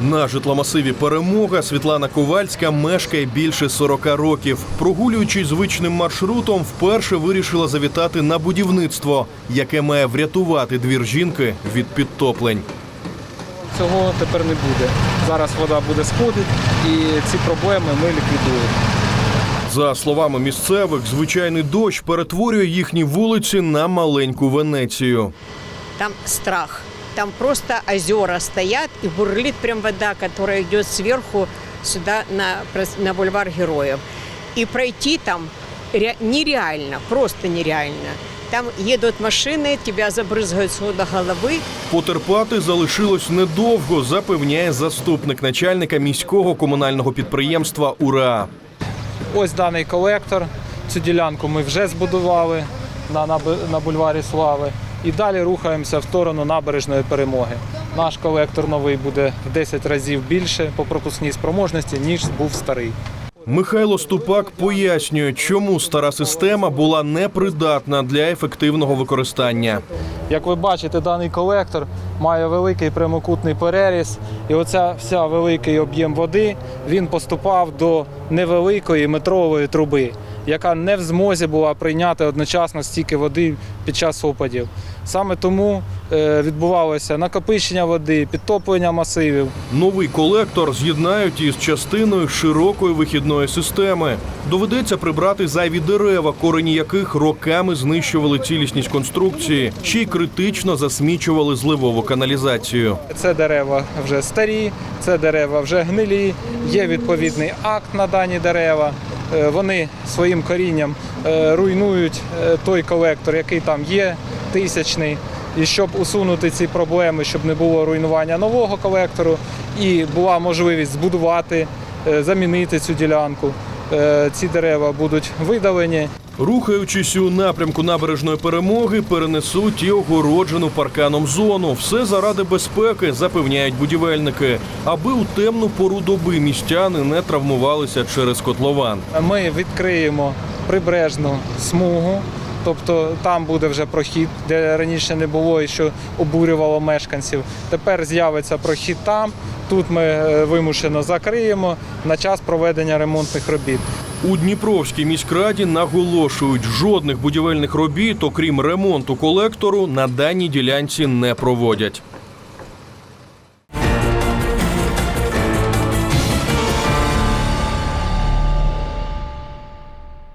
На житломасиві Перемога Світлана Ковальська мешкає більше 40 років. Прогулюючись звичним маршрутом, вперше вирішила завітати на будівництво, яке має врятувати двір жінки від підтоплень. Цього тепер не буде. Зараз вода буде сходити і ці проблеми ми ліквідуємо. За словами місцевих, звичайний дощ перетворює їхні вулиці на маленьку Венецію. Там страх Там просто озера стоят и бурлит прям вода, которая идет сверху сюда на, прос- на бульвар Героев. И пройти там ре- нереально, просто нереально. Там едут машины, тебя забрызгают с ног до головы. Потерпати залишилось недовго, запевняє заступник начальника міського комунального підприємства УРА. Ось даний колектор. Цю ділянку ми вже збудували на, на, бу- на бульварі Слави. І далі рухаємося в сторону набережної перемоги. Наш колектор новий буде в 10 разів більше по пропускній спроможності, ніж був старий. Михайло Ступак пояснює, чому стара система була непридатна для ефективного використання. Як ви бачите, даний колектор має великий прямокутний переріз, і оця вся великий об'єм води він поступав до невеликої метрової труби, яка не в змозі була прийняти одночасно стільки води під час опадів. Саме тому е, відбувалося накопичення води, підтоплення масивів. Новий колектор з'єднають із частиною широкої вихідної системи. Доведеться прибрати зайві дерева, корені яких роками знищували цілісність конструкції, ще й критично засмічували зливову каналізацію. Це дерева вже старі, це дерева вже гнилі. Є відповідний акт на дані дерева. Е, Вони своїм корінням е, руйнують е, той колектор, який там є, тисячний. І щоб усунути ці проблеми, щоб не було руйнування нового колектору, і була можливість збудувати, замінити цю ділянку. Ці дерева будуть видалені. Рухаючись у напрямку набережної перемоги, перенесуть і огороджену парканом зону. Все заради безпеки, запевняють будівельники, аби у темну пору доби містяни не травмувалися через котлован. Ми відкриємо прибережну смугу, тобто там буде вже прохід, де раніше не було і що обурювало мешканців. Тепер з'явиться прохід там. Тут ми е, вимушено закриємо на час проведення ремонтних робіт. У Дніпровській міськраді наголошують, жодних будівельних робіт, окрім ремонту колектору, на даній ділянці не проводять.